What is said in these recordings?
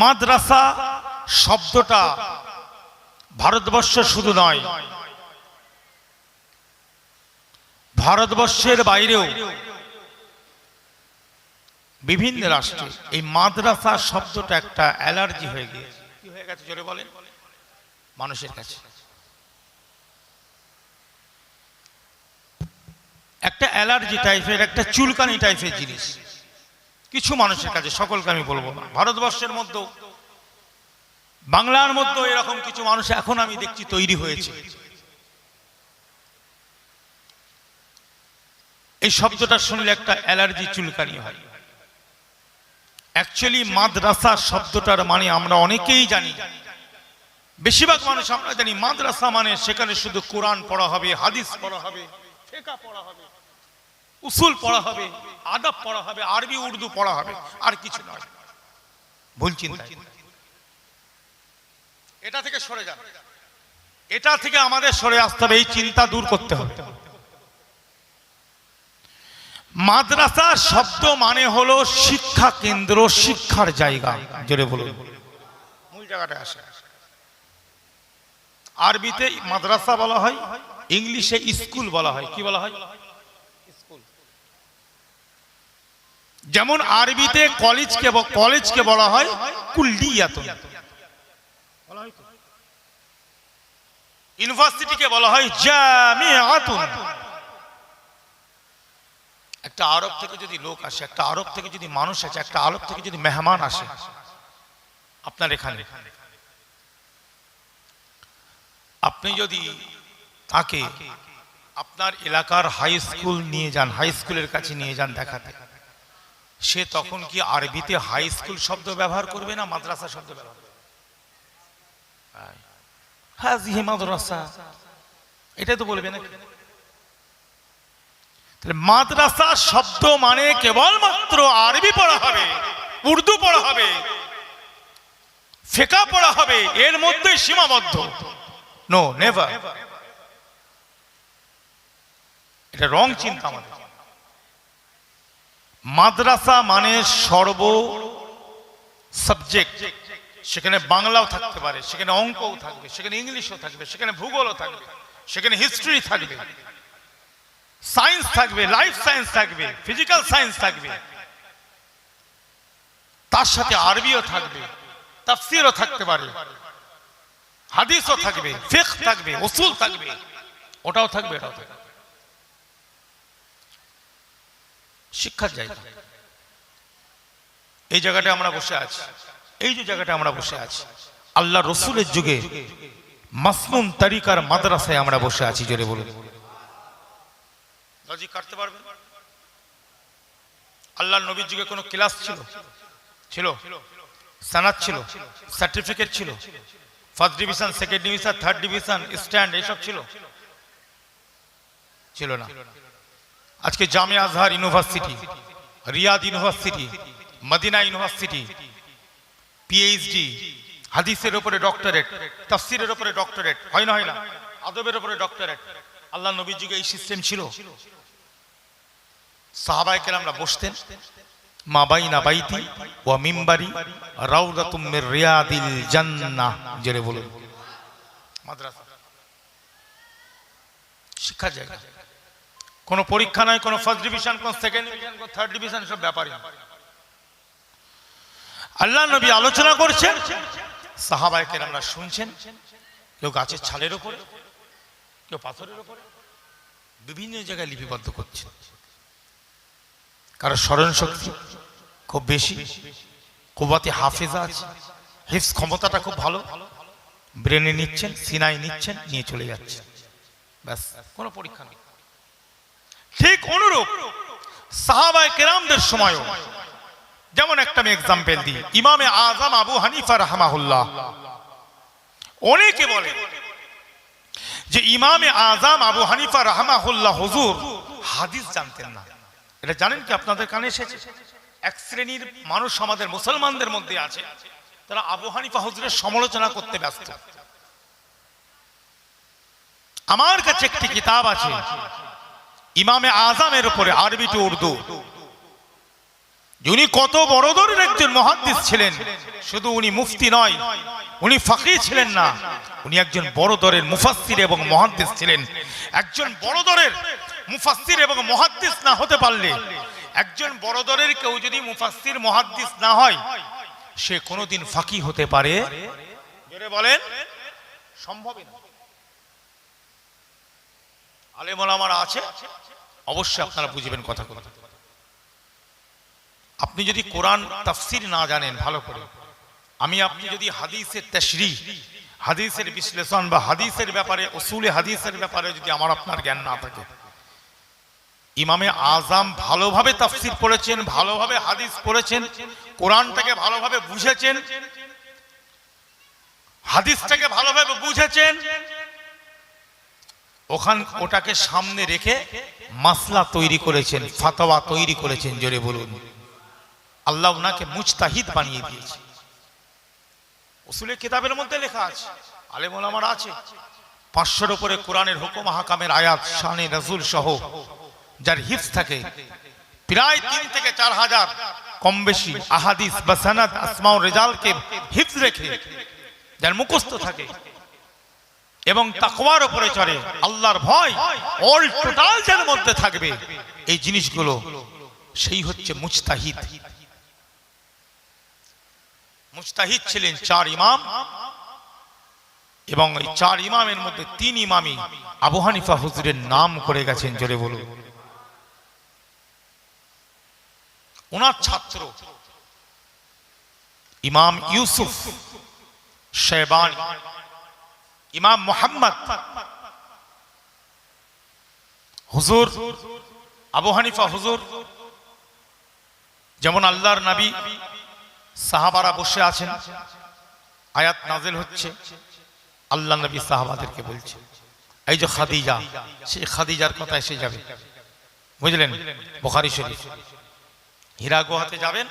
মাদ্রাসা শব্দটা ভারতবর্ষ শুধু নয় ভারতবর্ষের বাইরেও বিভিন্ন রাষ্ট্রে এই মাদ্রাসা শব্দটা একটা অ্যালার্জি হয়ে গিয়েছে। কি হয়ে গেছে জোরে বলেন? মানুষের কাছে। একটা অ্যালার্জি টাইপের একটা চুলকানি টাইপের জিনিস। কিছু মানুষের কাছে, সকলকে আমি বলব। না ভারতবর্ষের মধ্যেও, বাংলার মধ্যেও এরকম কিছু মানুষ এখন আমি দেখছি তৈরি হয়েছে। এই শব্দটা শুনলে একটা অ্যালার্জি চুলকানি হয়। অ্যাকচুয়ালি মাদ্রাসা শব্দটার মানে আমরা অনেকেই জানি। বেশিরভাগ মানুষ আমরা জানি, মাদ্রাসা মানে সেখানে শুধু কোরআন পড়া হবে, হাদিস পড়া হবে, ফেকা পড়া হবে। উসুল পড়া হবে আদব পড়া হবে আরবি উর্দু পড়া হবে আর কিছু নয়। ভুল চিন্তা। এটা থেকে সরে যান। এটা থেকে আমাদের সরে আসতে হবে এই চিন্তা দূর করতে হবে। মাদ্রাসা শব্দ মানে হলো শিক্ষা কেন্দ্র শিক্ষার জায়গা। জোরে বলুন। মূল জায়গাটা আসে আরবিতে মাদ্রাসা বলা হয় ইংলিশে স্কুল বলা হয়। কি বলা হয়? যেমন আরবিতে কলেজকে কলেজকে বলা হয় কুল্লিয়াতুন। ইউনিভার্সিটিকে বলা হয় জামিআতুন। একটা আরব থেকে যদি লোক আসে, একটা আরব থেকে যদি মানুষ আসে, একটা আরব থেকে যদি মেহমান আসে, আপনার এখানে। আপনি যদি তাকে আপনার এলাকার হাই স্কুল নিয়ে যান হাই স্কুলের কাছে নিয়ে যান দেখাতে। সে তখন কি আরবিতে হাই স্কুল শব্দ ব্যবহার করবে না মাদ্রাসা শব্দ ব্যবহার করবে? মাদ্রাসা। এটাই তো বলবে না মাদ্রাসা শব্দ মানে কেবলমাত্র আরবি পড়া হবে, উর্দু পড়া হবে, ফেকা পড়া হবে, এর মধ্যে সীমাবদ্ধ। নো নেভার এটা রং চিন্তা আমাদের। মাদ্রাসা মানে সর্ব সাবজেক্ট সেখানে বাংলাও থাকতে পারে, সেখানে অঙ্কও থাকবে, সেখানে ইংলিশও থাকবে, সেখানে ভূগোলও থাকবে, সেখানে হিস্ট্রি থাকবে। সায়েন্স থাকবে লাইফ সায়েন্স থাকবে ফিজিক্যাল সায়েন্স থাকবে। তার সাথে আরবিও থাকবে, তাফসিরও থাকতে পারে। হাদিসও থাকবে ফিক থাকবে, উসুল থাকবে, ওটাও থাকবে এটাও থাকবে। শিক্ষার জায়গা এই জায়গাটা আমরা বসে আছি। এই যে জায়গাটা আমরা বসে আছি, আল্লাহ রসুলের যুগে মাসনুন তারিকার মাদ্রাসায় আমরা বসে আছি, জোরে বলুন। আল্লাহ নবীর যুগে কোনো ক্লাস ছিল? ছিল। সানাত ছিল। সার্টিফিকেট ছিল। First division, second division, third division, stand, এসব ছিল? ছিল না। আজকে Jamia Azhar University, Riyadh University, Medina University PhD হাদিসের উপরে ডক্টরেট তাফসিরের উপরে ডক্টরেট হয় না হয় না? আদবের উপরে ডক্টরেট আল্লাহ নবীর যুগে এই সিস্টেম ছিল। সাহাবায়ে কেরামরা বসতেন, মা বাইতি ওয়া মিম্বারি রাউদাতুম রিয়াদিল জান্নাহ, জেরে বলুন। মাদ্রাসা। শিক্ষার জায়গা। কোনো পরীক্ষা নয়, কোনো ফার্স্ট ডিভিশন কোন সেকেন্ড ডিভিশন কোন থার্ড ডিভিশন সব ব্যাপারই আল্লাহ নবী আলোচনা করছেন, সাহাবায়ে কেরামরা শুনছেন, কেউ গাছের ছালের উপরে কেউ পাথরের উপরে বিভিন্ন জায়গায় লিপিবদ্ধ করছে কারও স্মরণ শক্তি খুব বেশি, কুবাতে হাফেজা আছে হিফস ক্ষমতাটা খুব ভালো, ব্রেনে নিচ্ছেন সিনাই নিচ্ছেন, নিয়ে চলে যাচ্ছে ব্যাস, কোনো পরীক্ষা নেই ঠিক অনুরূপ সাহাবায় কেরামদের সময়ও। যেমন একটা আমি এক্সাম্পল দিই। ইমামে আজম আবু হানিফা রহমাহুল্লাহ। অনেকে বলে যে ইমামে আজম আবু হানিফা রহমাহুল্লাহ হুজুর হাদিস জানতেন না। এটা জানেন কি আপনাদের কানে এসেছে? এক শ্রেণির মানুষ আমাদের মুসলমানদের মধ্যে আছে। তারা আবু হানিফা হুজুরের সমালোচনা করতে ব্যস্ত। আমার কাছে একটি কিতাব আছে। ইমামে আজামের উপরে, আরবি টু উর্দু। উনি কত বড় দরের একজন মহাদ্দিস ছিলেন। শুধু উনি মুফতি নয়, উনি ফাঁকি ছিলেন না। উনি একজন বড় দরের মুফাসসির এবং মহাদ্দিস ছিলেন। একজন বড় দরের মুফাসসির এবং মহাদ্দিস না হতে পারলে, একজন বড় দরের কেউ যদি মুফাসসির, মহাদ্দিস না হয়, সে কোনোদিন ফাঁকি হতে পারে? বলেন, সম্ভবই না। আলেমল আমার আছে? অবশ্যই আপনারা বুঝবেন কথা কথা। আপনি যদি কোরআন তাফসির না জানেন, ভালো করে। আমি, আপনি যদি হাদিসের তশরি হাদিসের বিশ্লেষণ বা হাদিসের ব্যাপারে, উসুলে হাদিসের ব্যাপারে যদি আমার আপনার জ্ঞান না থাকে, ইমামে আজাম ভালোভাবে তাফসির করেছেন ভালোভাবে হাদিস পড়েছেন, কোরআনটাকে ভালোভাবে বুঝেছেন, হাদিসটাকে ভালোভাবে বুঝেছেন ওখান ওটাকে সামনে রেখে মাসলা তৈরি করেছেন, ফাতোয়া তৈরি করেছেন, জোরে বলুন। আল্লাহ ওনাকে মুজতাহিদ বানিয়ে দিয়েছে। উসুলের কিতাবের মধ্যে লেখা আছে, আলেমুল আমার আছে। পাঁচশোর উপরে কোরআনের হুকুম হাকামের আয়াত, শানে রাজুল সহ, যার হিফস থাকে, প্রায় তিন থেকে চার হাজার, কম বেশি আহাদিস বা সানাদ আসমাউ রেজালকে হিফস রেখে, যার মুখস্থ থাকে। এবং তাকওয়ার উপরে চড়ে। আল্লাহর ভয় অল টোটাল যার মধ্যে থাকবে। এই জিনিসগুলো সেই হচ্ছে মুজতাহিদ। মুজতাহিদ ছিলেন চার ইমাম এবং এই চার ইমামের মধ্যে তিন ইমামই আবু হানিফা হুজুরের নাম করে গেছেন, জোরে বলুন। ওনার ছাত্র ইমাম ইউসুফ শেবানি। ইমাম মোহাম্মদ। হুজুর, আবু হানিফা হুজুর, যেমন আল্লাহর নবী, সাহাবারা বসে আছেন। আয়াত নাজেল হচ্ছে, আল্লাহ নবী সাহাবাদেরকে বলছে, এই যে খাদিজা, সেই খাদিজার কথা এসে যাবে। বুঝলেন? বোখারি শরীফ। হীরা গুহাতে যাবেন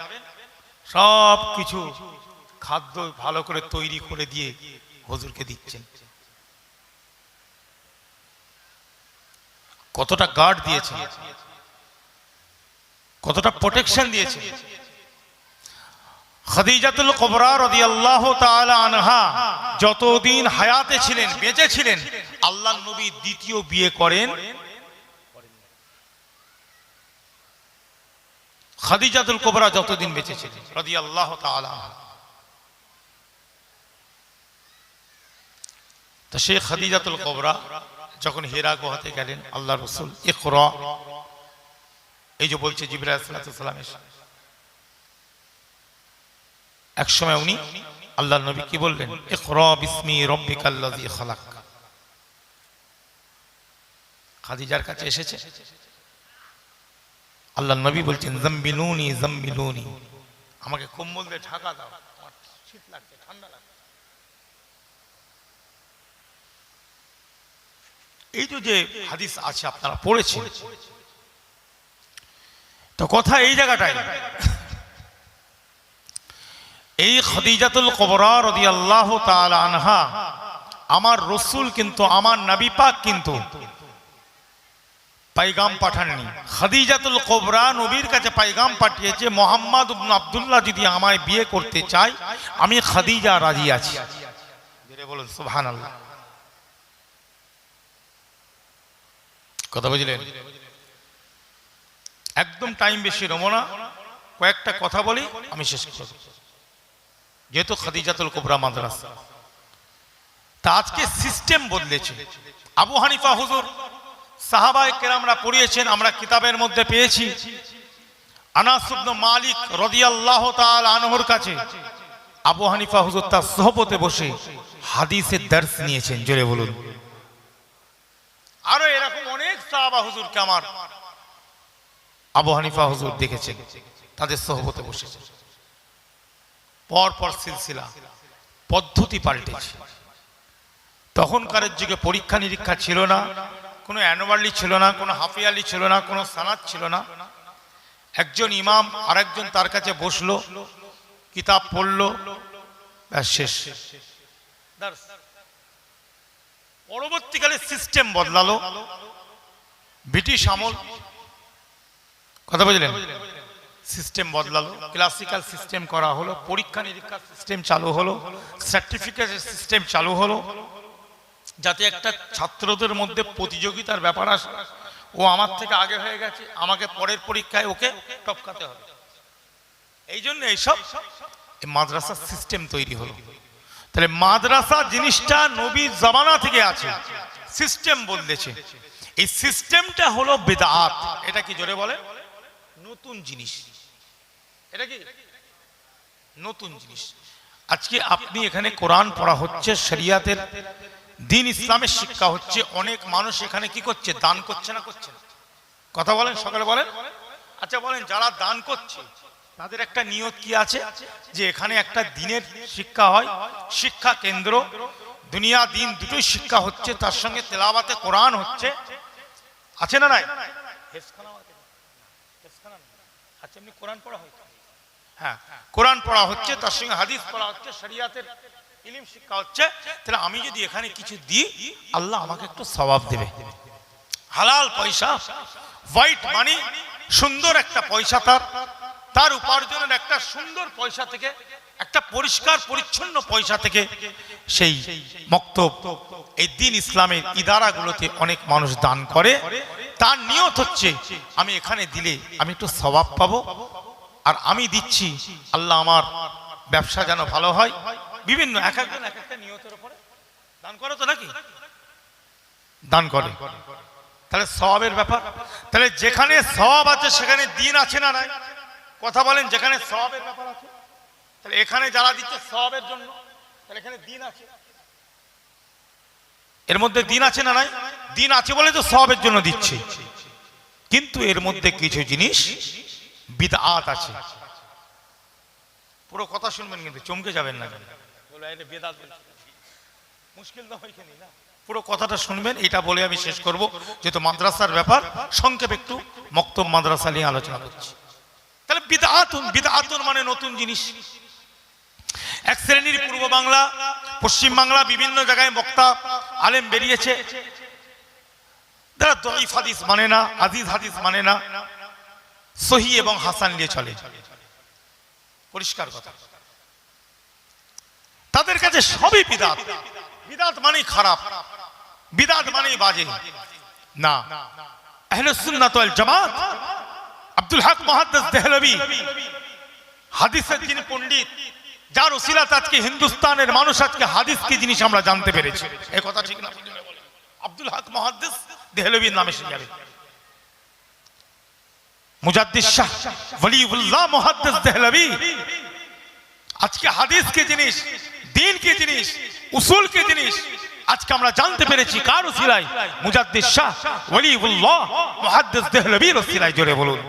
সব কিছু খাদ্য ভালো করে তৈরি করে দিয়ে হুজুরকে দিচ্ছেন। কতটা গার্ড দিয়েছে, কতটা প্রোটেকশন দিয়েছে। খাদিজাতুল কবরা রাদিয়াল্লাহু তাআলা আনহা যতদিন হায়াতে ছিলেন, বেঁচে ছিলেন, আল্লাহ নবী দ্বিতীয় বিয়ে করেন। খাদিজাতুল কবরা যতদিন বেঁচে ছিলেন তাআলা আনহা। তো সেই খাদিজাতুল কবরা যখন হেরা গুহাতে গেলেন, আল্লাহ রসুল এই যে বলছে জিবরা এক সময় উনি আল্লাহ নবী কি বললেন? খালাক। খাদিজার কাছে এসেছে। আল্লাহ নবী বলছেন, জম্বিলুনি জম্বিলুনি। আমাকে কম্বল দিয়ে ঢাকা দাও। শীত লাগছে, ঠান্ডা লাগছে। এই তো যে হাদিস আছে আপনারা পড়েছেন। তো কথা এই জায়গাটায় এই খদিজাতুল কবরা রাদিয়াল্লাহু তাআলা আনহা, আমার রসুল কিন্তু, আমার নবী পাক কিন্তু পাইগাম পাঠাননি। খাদিজাতুল কোবরা নবীর কাছে পাইগাম পাঠিয়েছে, মোহাম্মদ আব্দুল্লাহ যদি আমায় বিয়ে করতে চায়, আমি খাদিজা রাজি আছি। বলুন, সুবহানাল্লাহ। কথা বুঝলেন? একদম টাইম বেশি রমো না। কয়েকটা কথা বলি, আমি শেষ করব। যেহেতু খাদিজাতুল কোবরা মাদ্রাসা। তা আজকে সিস্টেম বদলেছে। আবু হানিফা হুজুর, সাহাবায়ে কেরামরা পড়িয়েছেন, আমরা কিতাবের মধ্যে পেয়েছি। আনাস ইবনে মালিক রাদিয়াল্লাহু তাআলা আনহুর কাছে আবু হানিফা হুজুর তার সোহবতে বসে হাদিসের দর্শ নিয়েছেন, জোরে বলুন। আরও এরকম সাহাবা আবু হানিফা হুজুর দেখেছেন, তাদের সহবতে বসেছে পর পর সিলসিলা, পদ্ধতি পাল্টেছে। তখনকার যুগে পরীক্ষা নিরীক্ষা ছিল না, কোনো অ্যানুয়ালি ছিল না, কোনো হাফিয়ালি ছিল না, কোনো সানাত ছিল না। একজন ইমাম আরেকজন তার কাছে বসল, কিতাব পড়ল শেষ। পরবর্তীকালে সিস্টেম বদলালো। ব্রিটিশ আমল। কথা বুঝলেন? সিস্টেম বদলালো। ক্লাসিক্যাল সিস্টেম করা হলো, পরীক্ষা নিরীক্ষার সিস্টেম চালু হলো সার্টিফিকেটের সিস্টেম চালু হলো, যাতে একটা ছাত্রদের মধ্যে প্রতিযোগিতার ব্যাপার আসে। ও আমার থেকে আগে হয়ে গেছে, আমাকে পরের পরীক্ষায় ওকে টপকাতে হবে। এই জন্য এইসব এই মাদ্রাসার সিস্টেম তৈরি হলো। তাহলে মাদ্রাসা জিনিসটা নবীর জামানা থেকে আছে। সিস্টেম বদলেছে। এই সিস্টেমটা হলো বেদাত। এটা কি জোরে বলে নতুন জিনিস। এটা কি? নতুন জিনিস। আজকে আপনি এখানে কোরআন পড়া হচ্ছে শরিয়াতের দিন ইসলামের শিক্ষা হচ্ছে অনেক মানুষ এখানে কি করছে? দান করছে না করছে না? কথা বলেন সকালে বলেন? আচ্ছা বলেন যারা দান করছে তাদের একটা নিয়ত কি আছে? যে এখানে একটা দিনের শিক্ষা হয় শিক্ষা কেন্দ্র দুনিয়া, দিন দুটোই শিক্ষা হচ্ছে, তার সঙ্গে তেলাবাতে কোরআন হচ্ছে। আছে না নাই। আচ্ছা কোরআন পড়া হয় কোরআন পড়া হচ্ছে, তার সঙ্গে হাদিস পড়া হচ্ছে, শরিয়াতের ইলিম শিক্ষা হচ্ছে। তাহলে আমি যদি এখানে কিছু দিই, আল্লাহ আমাকে একটু সবাব দেবে। হালাল পয়সা হোয়াইট মানি সুন্দর একটা পয়সা তার তার উপার্জনের একটা সুন্দর পয়সা থেকে একটা পরিষ্কার, পরিচ্ছন্ন পয়সা থেকে সেই মক্তব, এই দিন ইসলামের ইদারাগুলোতে অনেক মানুষ দান করে। তার নিয়ত হচ্ছে, আমি এখানে দিলে আমি একটু স্বভাব পাবো, আর আমি দিচ্ছি, আল্লাহ আমার ব্যবসা যেন ভালো হয়। বিভিন্ন এক একজন এক একটা নিয়তের উপরে দান করে তো নাকি? দান করে। তাহলে সবের ব্যাপার। তাহলে যেখানে সব আছে, সেখানে দিন আছে না নাই? কথা বলেন, যেখানে সবের ব্যাপার আছে। তাহলে এখানে যারা দিচ্ছে সবের জন্য তাহলে এখানে দিন আছে। এর মধ্যে দিন আছে না নাই? দিন আছে বলে তো সবের জন্য দিচ্ছে। কিন্তু এর মধ্যে কিছু জিনিস বিদআত আছে। পুরো কথা শুনবেন কিন্তু চমকে যাবেন না। বেদাত মুশকিল তো ওইখানেই না? পুরো কথাটা শুনবেন এটা বলে আমি শেষ করব যেহেতু মাদ্রাসার ব্যাপার। সংক্ষেপ একটু মক্তব মাদ্রাসা নিয়ে আলোচনা করছি। তাহলে বিদাতুন বিদাতুন মানে নতুন জিনিস। এক শ্রেণির পূর্ব বাংলা, পশ্চিম বাংলা, বিভিন্ন জায়গায় বক্তা, আলেম বেরিয়েছে। তারা দইফ হাদিস মানে না আজিজ হাদিস মানে না, সহি এবং হাসান নিয়ে চলে। পরিষ্কার কথা। তাদের কাছে সবই বিদাত। বিদাত মানেই খারাপ, বিদাত মানেই বাজে। না, আহলে সুন্নাত ওয়াল জামাত, আব্দুল হক মুহাদ্দিস দেহলভী হাদিসের যিনি পণ্ডিত যার ওসিলাত আজকে হিন্দুস্তানের মানুষ আজকে হাদিস কি জিনিস আমরা জানতে পেরেছি? এই কথা ঠিক না। আব্দুল হক মুহাদ্দিস দেহলভীর নামে শুনে যাবে মুজাদ্দিদ শাহ দেহলভী আজকে হাদিস কি জিনিস? কি জিনিস? উসুল কি জিনিস? আজকে আমরা জানতে পেরেছি কার ওসিলায়? মুজাদ্দিদ শাহ ওয়ালিউল্লাহ মুহাদ্দিস দেহলভীর ওসিলায়, জোরে বলুন।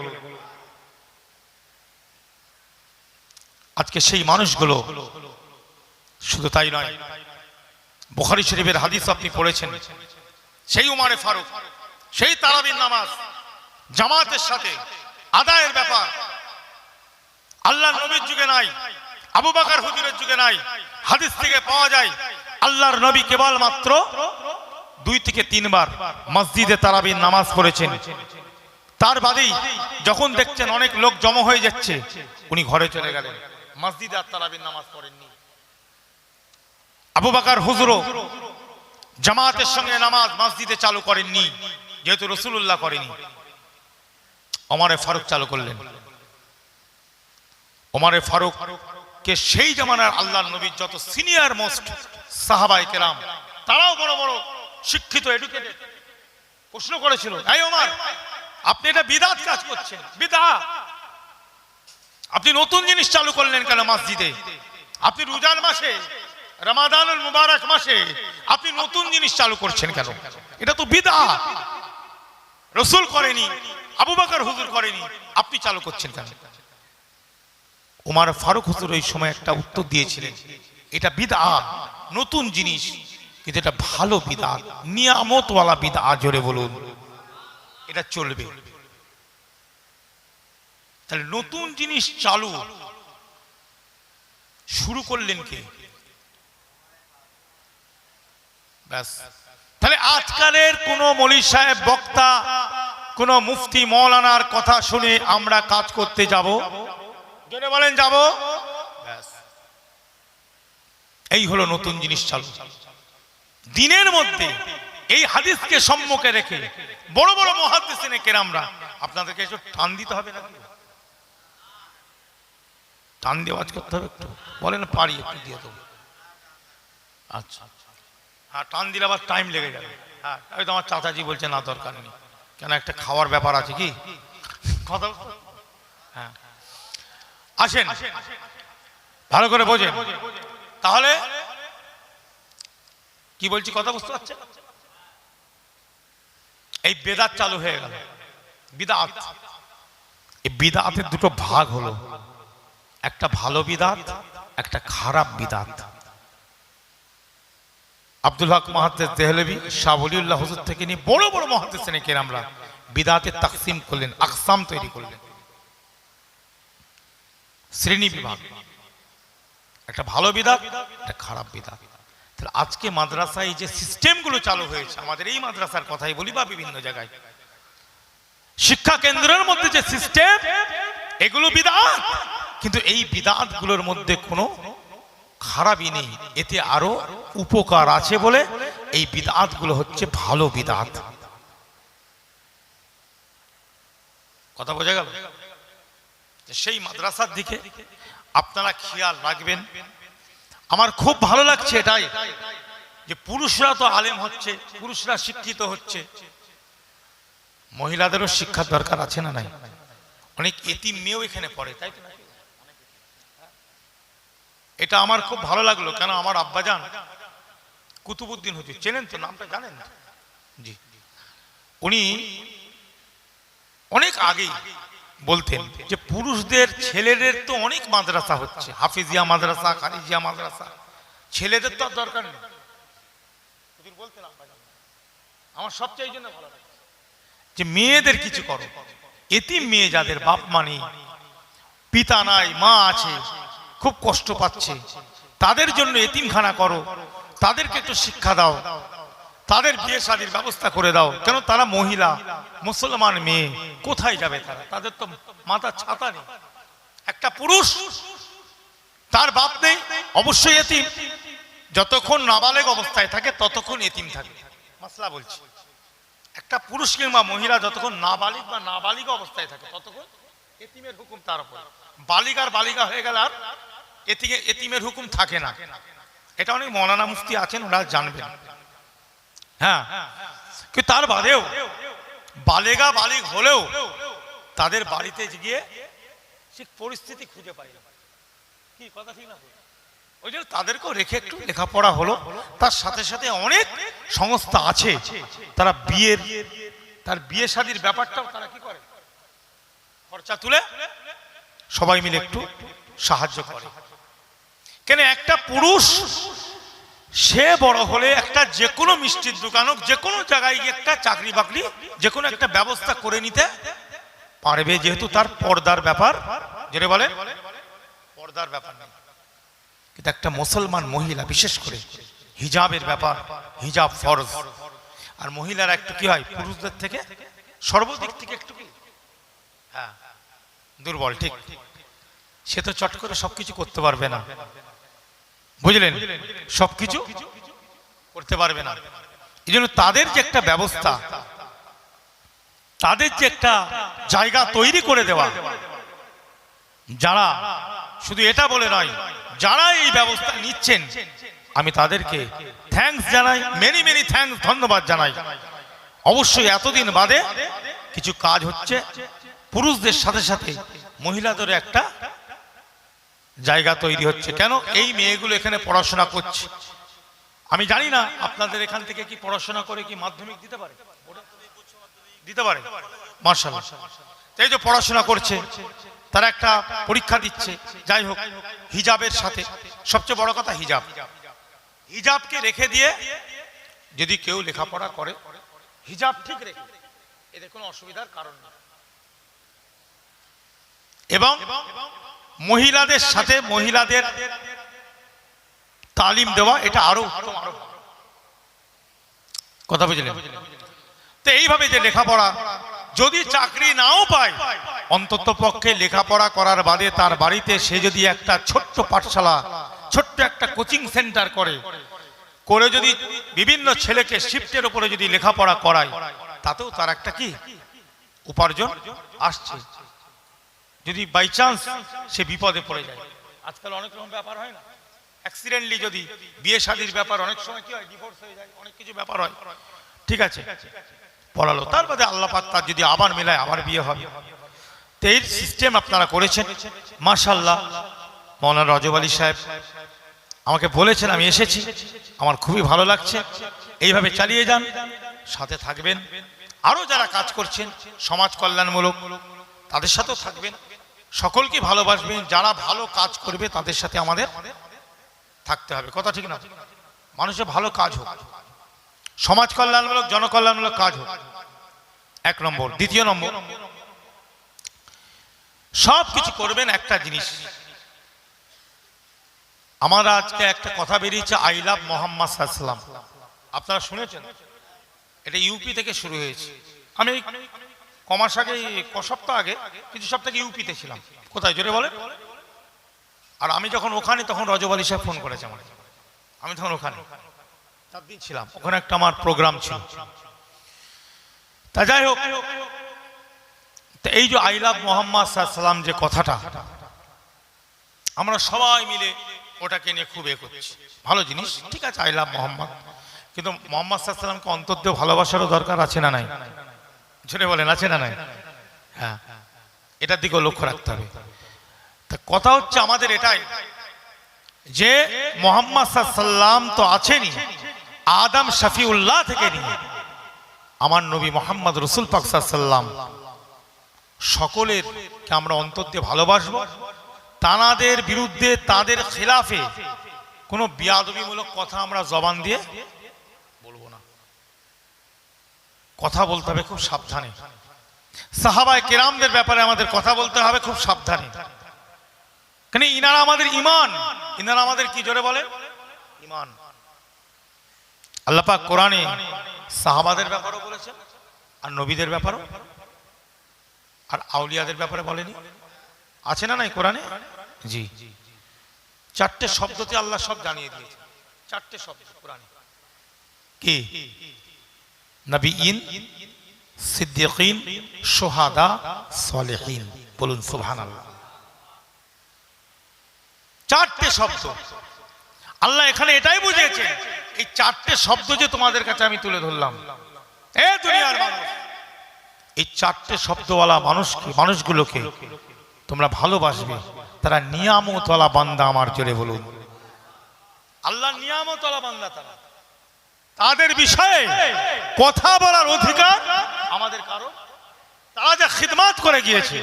আজকে সেই মানুষগুলো শুধু তাই নয়, বুখারী শরীফের হাদিস আপনি পড়েছেন। সেই উমারে ফারুক, সেই তারাবির নামাজ, জামাতের সাথে আদায়ের ব্যাপার আল্লাহ নবীর যুগে নাই, আবু বাকার হুজুরের যুগে নাই, হাদিস থেকে পাওয়া যায়, আল্লাহর নবী কেবল মাত্র দুই থেকে তিনবার মসজিদে তারাবির নামাজ পড়েছেন। তার বাদেই যখন দেখছেন অনেক লোক জমা হয়ে যাচ্ছে, উনি ঘরে চলে গেলেন। মসজিদে আর নামাজ পড়েননি। আবু বাকার হুজুরও জামাতের সঙ্গে নামাজ মসজিদে চালু করেননি, যেহেতু রসুল্লাহ করেনি। ওমারে ফারুক চালু করলেন। ওমারে ফারুক কে সেই জামানার আল্লাহ নবীর যত সিনিয়র মোস্ট সাহাবাই কেরাম, তারাও বড় বড় শিক্ষিত, এডুকেটেড। প্রশ্ন করেছিল আপনি এটা বিদাত কাজ করছেন বিদা আপনি নতুন জিনিস চালু করলেন কেন মসজিদে? আপনি রোজার মাসে, রমাদানুল মুবারক মাসে আপনি নতুন জিনিস চালু করছেন কেন? এটা তো বিদা রসুল করেনি, আবু বকর হুজুর করেনি, আপনি চালু করছেন কেন? ওমার ফারুক হুজুর ওই সময় একটা উত্তর দিয়েছিলেন, এটা বিদা নতুন জিনিস, কিন্তু এটা ভালো বিদা নিয়ামতওয়ালা বিদা জোরে বলুন। এটা চলবে। তাহলে নতুন জিনিস চালু শুরু করলেন কে? তাহলে আজকালের কোন মলি সাহেব, বক্তা, কোন মুফতি, মৌলানার কথা শুনে আমরা কাজ করতে যাব। জনে বলেন, যাব। এই হলো নতুন জিনিস চালু। দিনের মধ্যে এই হাদিসকে সম্মুখে রেখে বড় বড় মহাদিসিনে কেরামরা, আপনাদেরকে একটু টান দিতে হবে না টান দিয়ে আওয়াজ করতে হবে একটু। বলেন, পারি, একটু দিয়ে দেবো। আচ্ছা। হ্যাঁ টান দিলে আবার টাইম লেগে যাবে। হ্যাঁ তো আমার চাচাজি বলছে, না, দরকার নেই। কেন, একটা খাওয়ার ব্যাপার আছে কি? কথা হ্যাঁ। আসেন। ভালো করে বোঝেন। তাহলে কি বলছি, কথা বুঝতে পারছেন? এই বেদাত চালু হয়ে গেল। বিদাত। এই বিদাতের দুটো ভাগ হলো। একটা ভালো বিদাত, একটা খারাপ বিদাত। আব্দুল হক মাহাদ্দেস দেহলবি শাহ হুজুর থেকে নিয়ে বড় বড় মহাদ্দেস নাকি আমরা বিদাতের তাকসিম করলেন, আকসাম তৈরি করলেন। শ্রেণি বিভাগ। একটা ভালো বিদাত, একটা খারাপ বিদাত। তাহলে আজকে মাদ্রাসায় যে সিস্টেমগুলো চালু হয়েছে, আমাদের এই মাদ্রাসার কথাই বলি বা বিভিন্ন জায়গায়। শিক্ষা কেন্দ্রের মধ্যে যে সিস্টেম, এগুলো বিদাত। কিন্তু এই বিদাতগুলোর মধ্যে কোনো খারাপই নেই। এতে আরও উপকার আছে বলে এই বিদাতগুলো হচ্ছে ভালো বিদাত। কথা বোঝা গেল? সেই মাদ্রাসার দিকে আপনারা খেয়াল রাখবেন। আমার খুব ভালো লাগছে এটাই যে পুরুষরা তো আলেম হচ্ছে, পুরুষরা শিক্ষিত হচ্ছে। মহিলাদেরও শিক্ষার দরকার আছে না নাই? অনেক এতিম মেয়েও এখানে পড়ে, তাই তো? এটা আমার খুব ভালো লাগল, কেন আমার আব্বাজান কুতুবুদ্দিন হুজুর, চেনেন তো নামটা জানেন না জি উনি অনেক আগেই বলতেন যে পুরুষদের ছেলেদের তো অনেক মাদ্রাসা হচ্ছে, হাফিজিয়া মাদ্রাসা, খারিজিয়া মাদ্রাসা, ছেলেদের তো আর দরকার নেই বলতেন। আমার সবচেয়ে এই জন্য ভালো লাগে যে মেয়েদের কিছু করো, এতিম মেয়ে যাদের বাপ মা নেই, পিতা নাই, মা আছে খুব কষ্ট পাচ্ছে। তাদের জন্য এতিমখানা করো। তাদেরকে একটু শিক্ষা দাও। তাদের বিয়ে শাদির ব্যবস্থা করে দাও। কেন? তারা মহিলা, মুসলমান মেয়ে। কোথায় যাবে তারা? তাদের তো মাথা ছাতা নেই। একটা পুরুষ, তার বাপ নেই, অবশ্যই এতিম। যতক্ষণ নাবালেগ অবস্থায় থাকে, ততক্ষণ এতিম থাকে। মাসলা বলছি। একটা পুরুষ কিংবা মহিলা যতক্ষণ নাবালিক বা নাবালিক অবস্থায় থাকে, ততক্ষণ এতিমের হুকুম তার উপর। বালিক আর বালিকা হয়ে গেলে আর এতিকে এতিমের হুকুম থাকে না। এটা অনেক মৌলানা মুফতি আছেন ওরা জানবেন। হ্যাঁ কিন্তু তার বাদেও বালেগা বালিক হলেও তাদের বাড়িতে গিয়ে ঠিক পরিস্থিতি খুঁজে পাই না কি, কথা ঠিক না? ওই জন্য তাদেরকেও রেখে একটু লেখাপড়া হলো। তার সাথে সাথে অনেক সংস্থা আছে, তারা বিয়ের, তার বিয়ে শাদির ব্যাপারটাও তারা কি করে? খরচা তুলে সবাই মিলে একটু সাহায্য করে। কেন একটা পুরুষ, সে বড় হলে একটা যে কোনো মিষ্টির দোকান হোক যে কোনো জায়গায় গিয়ে একটা চাকরি বাকরি যে কোনো একটা ব্যবস্থা করে নিতে পারবে, যেহেতু তার পর্দার ব্যাপার। যেটা বলে পর্দার ব্যাপার কিন্তু একটা মুসলমান মহিলা, বিশেষ করে হিজাবের ব্যাপার, হিজাব ফরজ। আর মহিলারা একটু কি হয়, পুরুষদের থেকে সর্বদিক থেকে একটু কি? হ্যাঁ দুর্বল, ঠিক। সে তো চট করে সবকিছু করতে পারবে না। বুঝলেন? সবকিছু করতে পারবে না। এই জন্য তাদের যে একটা ব্যবস্থা, তাদের যে একটা জায়গা তৈরি করে দেওয়া, যারা শুধু এটা বলে নয়, যারা এই ব্যবস্থা নিচ্ছেন, আমি তাদেরকে থ্যাঙ্কস জানাই মেনি মেনি থ্যাংকস ধন্যবাদ জানাই। অবশ্যই এতদিন বাদে কিছু কাজ হচ্ছে, পুরুষদের সাথে সাথে মহিলাদের একটা জায়গা তৈরি হচ্ছে। কেন? এই মেয়েগুলো এখানে পড়াশোনা করছে। আমি জানি না আপনাদের এখান থেকে কি পড়াশোনা করে কি মাধ্যমিক দিতে পারে? দিতে পারে। মার্শাল এই যে পড়াশোনা করছে, তারা একটা পরীক্ষা দিচ্ছে। যাই হোক, হিজাবের সাথে। সবচেয়ে বড় কথা হিজাব। হিজাবকে রেখে দিয়ে যদি কেউ লেখাপড়া করে, হিজাব ঠিক রেখে এদের কোনো অসুবিধার কারণ না এবং মহিলাদের সাথে মহিলাদের তালিম দেওয়া এটা আরও কথা বুঝলেন? তো এইভাবে যে লেখাপড়া, যদি চাকরি নাও পায়, অন্তত পক্ষে লেখাপড়া করার বাদে তার বাড়িতে সে যদি একটা ছোট্ট পাঠশালা, ছোট্ট একটা কোচিং সেন্টার করে করে যদি বিভিন্ন ছেলেকে শিফটের উপরে যদি লেখাপড়া করায়, তাতেও তার একটা কি? উপার্জন আসছে। যদি বাই চান্স সে বিপদে পড়ে যায়। আজকাল অনেক রকম ব্যাপার হয় না? অ্যাক্সিডেন্টলি যদি বিয়ে শাদির ব্যাপার, অনেক সময় কি হয় ডিভোর্স হয়ে যায়, অনেক কিছু ব্যাপার হয়। ঠিক আছে? পড়ালো। তার বাদে আল্লাহ পাক তার যদি আবার মেলায় আবার বিয়ে হবে। তো এই সিস্টেম আপনারা করেছেন। মাশাল্লাহ মৌলানা রজব আলী সাহেব আমাকে বলেছেন, আমি এসেছি। আমার খুবই ভালো লাগছে। এইভাবে চালিয়ে যান, সাথে থাকবেন। আরও যারা কাজ করছেন, সমাজ কল্যাণমূলক, তাদের সাথেও থাকবেন। সকলকে ভালোবাসবেন যারা ভালো কাজ করবে তাদের সাথে আমাদের থাকতে হবে। কথা ঠিক না? মানুষের ভালো কাজ হোক। সমাজ কল্যাণমূলক, জনকল্যাণমূলক কাজ হোক। এক নম্বর। দ্বিতীয় নম্বর। সব কিছু করবেন একটা জিনিস। আমার আজকে একটা কথা বেরিয়েছে, আই লাভ মোহাম্মদ আপনারা শুনেছেন? এটা ইউপি থেকে শুরু হয়েছে। আমি কমাস আগে, ক সপ্তাহ আগে, কিছু সপ্তাহ ইউপিতে ছিলাম। কোথায়? জোরে বলে আর আমি যখন ওখানে, তখন রজব আলী সাহেব ফোন করেছে আমার আমি তখন ওখানে। ছিলাম। ওখানে একটা আমার প্রোগ্রাম ছিল। তা যাই হোক এই যে আই লাভ মোহাম্মদ সাল্লাম যে কথাটা, আমরা সবাই মিলে ওটাকে নিয়ে খুব এ করছি। ভালো জিনিস? ঠিক আছে, আই লাভ মোহাম্মদ। কিন্তু মোহাম্মদ সাল্লামকে অন্তর দিয়ে ভালোবাসারও দরকার আছে না নাই? ঝরে বলেন, আছে না নাই? হ্যাঁ। এটার দিকেও লক্ষ্য রাখতে হবে। তা কথা হচ্ছে আমাদের এটাই যে মোহাম্মদ সাল্লাম তো আছেনই, আদম শফিউল্লাহ থেকে নিয়ে। আমার নবী মোহাম্মদ রসুল পাক সাল্লাম সকলের কে আমরা অন্তর দিয়ে ভালোবাসবো, তানাদের বিরুদ্ধে তাদের খেলাফে কোনো বিয়াদবিমূলক কথা আমরা জবান দিয়ে বলব না কথা বলতে হবে খুব সাবধানে। সাহাবায় কেরামদের ব্যাপারে আমাদের কথা বলতে হবে খুব সাবধানে। কেন ইনারা আমাদের ইমান ইনারা আমাদের কি জোরে বলে? ইমান আল্লাপাক কোরআনে সাহাবাদের ব্যাপারও বলেছেন, আর নবীদের ব্যাপারও। আর আউলিয়াদের ব্যাপারে বলেনি। আছে না নাই কোরআনে? জি। চারটে শব্দতে আল্লাহ সব জানিয়ে দিয়েছে চারটে শব্দ কোরআনে। কি? নবী ইন সিদ্দিকিন সোহাদা সলেহিন। বলুন, সুবহানাল্লাহ। চারটে শব্দ। আল্লাহ এখানে এটাই বুঝিয়েছে এই চারটে শব্দ যে তোমাদের কাছে আমি তুলে ধরলাম। এই চারটে শব্দওয়ালা মানুষকে মানুষগুলোকে তোমরা ভালোবাসবে। তারা নিয়ামতওয়ালা বান্দা আমার জোরে বলুন। আল্লাহ নিয়ামতওয়ালা বান্দা তারা। তাদের বিষয়ে কথা বলার অধিকার আমাদের কারও? তারা যা খিদমাত করে গিয়েছে,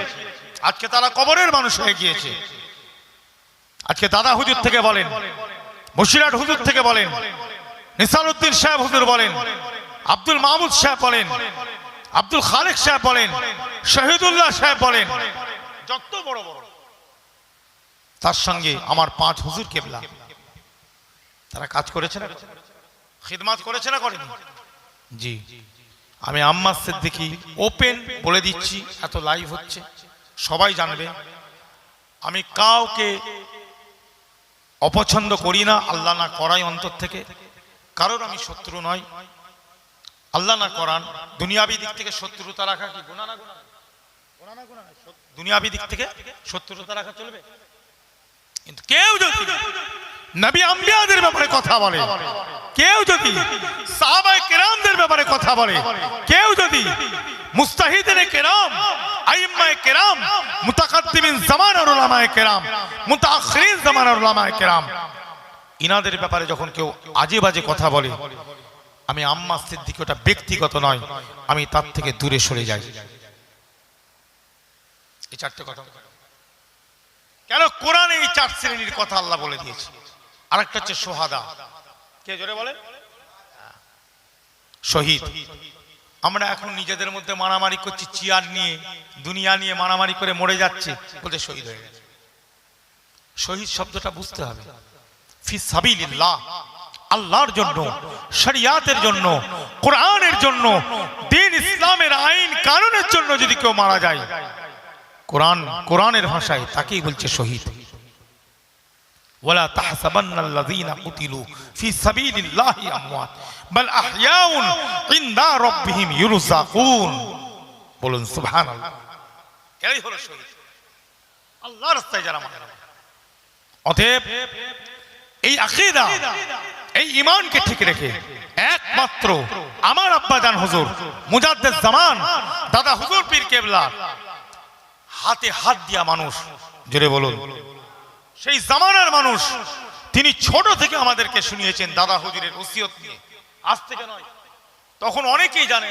আজকে তারা কবরের মানুষ হয়ে গিয়েছে। আজকে দাদা হুজুর থেকে বলেন, মুশিরাট হুজুর থেকে বলেন, নিসারউদ্দিন সাহেব হুজুর বলেন, আব্দুল মাহমুদ সাহেব বলেন, আব্দুল খালেক সাহেব বলেন, শহীদুল্লাহ সাহেব বলেন, যত বড় বড়। তার সঙ্গে আমার পাঁচ হুজুর কেবলা। তারা কাজ করেছে না? খিদমাত করেছে না করেনি? জি। আমি আম্মাস সিদ্দিকি ওপেন বলে দিচ্ছি, এত লাইভ হচ্ছে। সবাই জানবে, আমি কাউকে অপছন্দ করি না, আল্লাহ না করাই অন্তর থেকে। কারোর আমি শত্রু নয় আল্লাহ না করান। দুনিয়াবি দিক থেকে শত্রুতা রাখা কি গুণা না গুণা গুণা না গুণা না? দুনিয়াবি দিক থেকে শত্রুতা রাখা চলবে? কিন্তু কেউ যদি নবী আম্বিয়াদের ব্যাপারে কথা বলে। কেউ যদি সাহাবায়ে কেরামদের ব্যাপারে কথা বলে, কেউ যদি মুস্তাহিদিনে কেরাম, আইম্মায়ে কেরাম, মুতাকাদ্দিমিন জামানার উলামায়ে কেরাম, মুতাআখিরিন জামানার উলামায়ে কেরাম, ইনাদের ব্যাপারে যখন কেউ আজে বাজে কথা বলে, আমি আম্মা সিদ্দিক ওটা ব্যক্তিগত নয়, আমি তার থেকে দূরে সরে যাই। এই চারটে কথা। কেন কোরআনে এই চার শ্রেণির কথা আল্লাহ বলে দিয়েছে? আরেকটা হচ্ছে সোহাদা। কে জোরে বলে? শহীদ। আমরা এখন নিজেদের মধ্যে মারামারি করছি চেয়ার নিয়ে দুনিয়া নিয়ে মারামারি করে মরে যাচ্ছে বলতে শহীদ হয়ে গেছে। শহীদ শব্দটা বুঝতে হবে। ফি সাবিলিল্লাহ আল্লাহর জন্য শরিয়াতের জন্য কোরআনের জন্য দিন ইসলামের আইন কানুনের জন্য যদি কেউ মারা যায় কোরআন কোরআনের ভাষায় তাকেই বলছে শহীদ। ওয়ালা তাহসাবান্নাল্লাযীনা কুতিলু ফি সাবিলিল্লাহি আমওয়াত, বাল আহইয়াউন ইনদা রাব্বিহিম ইউরযাকুন বলুন, সুবহানাল্লাহ। এরাই হলো শহীদ। আল্লাহর রাস্তায় যারা মারা অতএব এই আকীদা, এই ইমানকে ঠিক রেখে একমাত্র আমার আব্বাজান হুজুর, মুজাদ্দেদ জামান, দাদা হুজুর পীর কেবলা, হাতে হাত দিয়া মানুষ, জোরে বলুন। সেই জামানার মানুষ, তিনি ছোট থেকে আমাদেরকে শুনিয়েছেন দাদা হুজুরের ওসিয়ত নিয়ে। আজ থেকে নয়, তখন অনেকেই জানে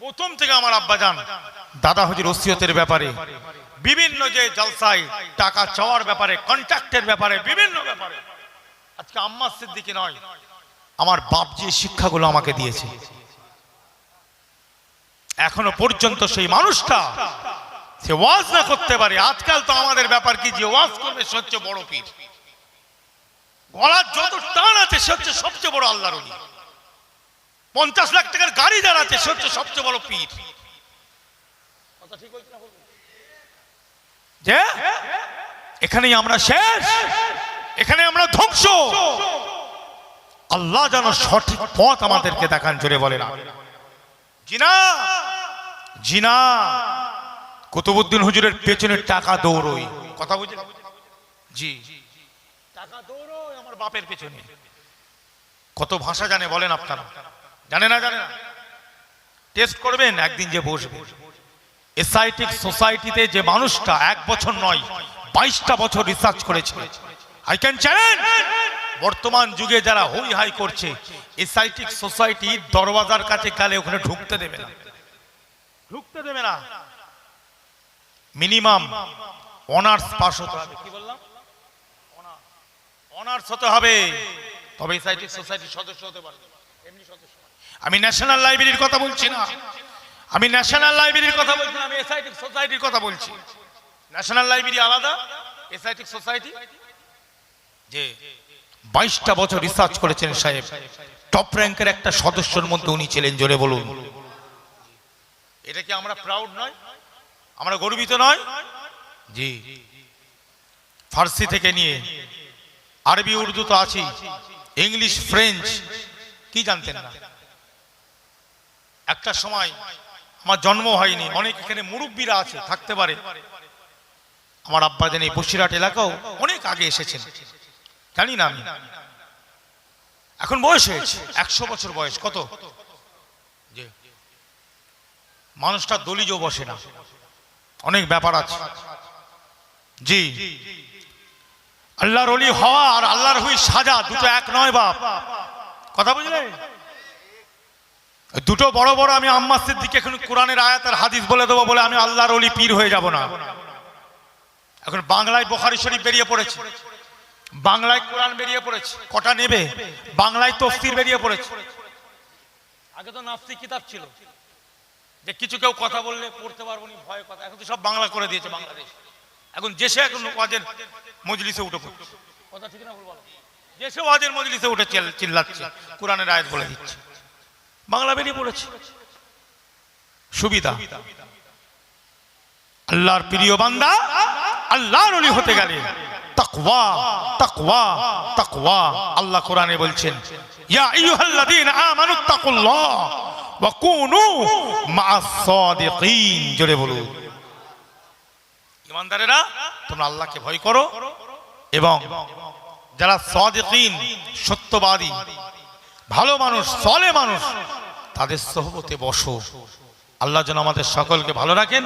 প্রথম থেকে আমার আব্বা জান দাদা হুজুর ওসিয়তের ব্যাপারে। বিভিন্ন যে জলসায় টাকা চাওয়ার ব্যাপারে, কন্ট্রাক্টের ব্যাপারে, বিভিন্ন ব্যাপারে। আজকে আম্মা সিদ্দিকি নয়, আমার বাপ যে শিক্ষাগুলো আমাকে দিয়েছে। এখনও পর্যন্ত সেই মানুষটা সে ওয়াজ না করতে পারে। আজকাল তো আমাদের ব্যাপার কি যে ওয়াজ করবে সে হচ্ছে বড় পীর। গলার যত টান আছে সে হচ্ছে সবচেয়ে বড় আল্লাহর পঞ্চাশ লাখ টাকার গাড়ি আছে সে হচ্ছে সবচেয়ে বড় পীর? যে এখানেই আমরা শেষ। এখানে আমরা ধ্বংস। আল্লাহ যেন সঠিক পথ আমাদেরকে দেখান, জোরে বলে না জিনা জিনা। কুতুবুদ্দিন হুজুরের পেছনে টাকা দৌড়ই কথা বুঝলেন? জি। টাকা দৌড়ই আমার বাপের পেছনে। কত ভাষা জানে বলেন আপনারা। জানে না জানে না। টেস্ট করবেন, একদিন যে বসবে। এসআইটিক সোসাইটিতে যে মানুষটা এক বছর নয়, বাইশটা বছর রিসার্চ করেছে। I can challenge! বর্তমান যুগে যারা হই হাই করছে এসআইটিক সোসাইটি দরওয়াজার কাছে গেলে ওখানে ঢুকতে দেবে না। ঢুকতে দেবে না। মিনিমাম অনার্স পাস হতে হবে। কি বললাম? অনার্স হতে হবে। তবে এসআইটিক সোসাইটির সদস্য হতে পারবে। এমনি সদস্য আমি ন্যাশনাল লাইব্রেরির কথা বলছি না। আমি ন্যাশনাল লাইব্রেরির কথা বলছি না, আমি এসআইটিক সোসাইটির কথা বলছি। ন্যাশনাল লাইব্রেরি আলাদা এসআইটিক সোসাইটি। যে বাইশটা বছর রিসার্চ করেছেন সাহেব টপ র্যাঙ্কের একটা সদস্যর মধ্যে উনি ছিলেন জোরে বলুন। এটা কি আমরা প্রাউড নয়? আমরা গর্বিত নয়? জি। ফার্সি থেকে নিয়ে আরবি, উর্দু তো আছি ইংলিশ, ফ্রেঞ্চ, কি জানতেন না? একটা সময় আমার জন্ম হয়নি, অনেক এখানে মুরব্বীরা আছে, থাকতে পারে। আমার আব্বা জানি বসিরহাট এলাকাও অনেক আগে এসেছেন। জানি না আমি। এখন বয়স হয়েছে, একশো বছর বয়স, কত? মানুষটা দলিজ বসে না। অনেক ব্যাপার আছে। জি। আল্লাহর অলি হওয়া আর আল্লাহর হুই সাজা দুটো এক নয় বাপ। কথা বুঝলে? দুটো বড় বড় আমি আম্মা দিকে এখন কোরআনের আয়াতের হাদিস বলে দেবো বলে আমি আল্লাহর অলি পীর হয়ে যাব না। এখন বাংলায় বোখারি শরীফ বেরিয়ে পড়েছে। বাংলায় কোরআন বেরিয়ে পড়েছে। কটা নেবে? বাংলায় তফসির বেরিয়ে পড়েছে। আগে তো নাস্তিক কিতাব ছিল। যে কিছু কেউ কথা বললে পড়তে পারব না, ভয় কথা। এখন তো সব বাংলা করে দিয়েছে বাংলাদেশ। এখন দেশে এখন ওয়াজের মজলিসে উঠে পড়ছে। কথা ঠিক না ভুল বলো? দেশে ওয়াজের মজলিসে উঠে চিল- চিল্লাচ্ছে, কোরআনের আয়াত বলে দিচ্ছে। বাংলা বেরিয়ে পড়েছে। সুবিধা। আল্লাহর প্রিয় বান্দা, আল্লাহর অলি হতে গেলে তাকওয়া তাকওয়া তাকওয়া। আল্লাহ কোরআনে বলছেন, ইয়া আইয়ুহাল্লাযীনা আমানু তাকুল্লাহ। জোরে বলুন ইমানদারেরা, তোমরা আল্লাহকে ভয় করো এবং যারা সাদিকিন, সত্যবাদী, ভালো মানুষ, সলে মানুষ, তাদের সহবতে বসো। আল্লাহ যেন আমাদের সকলকে ভালো রাখেন।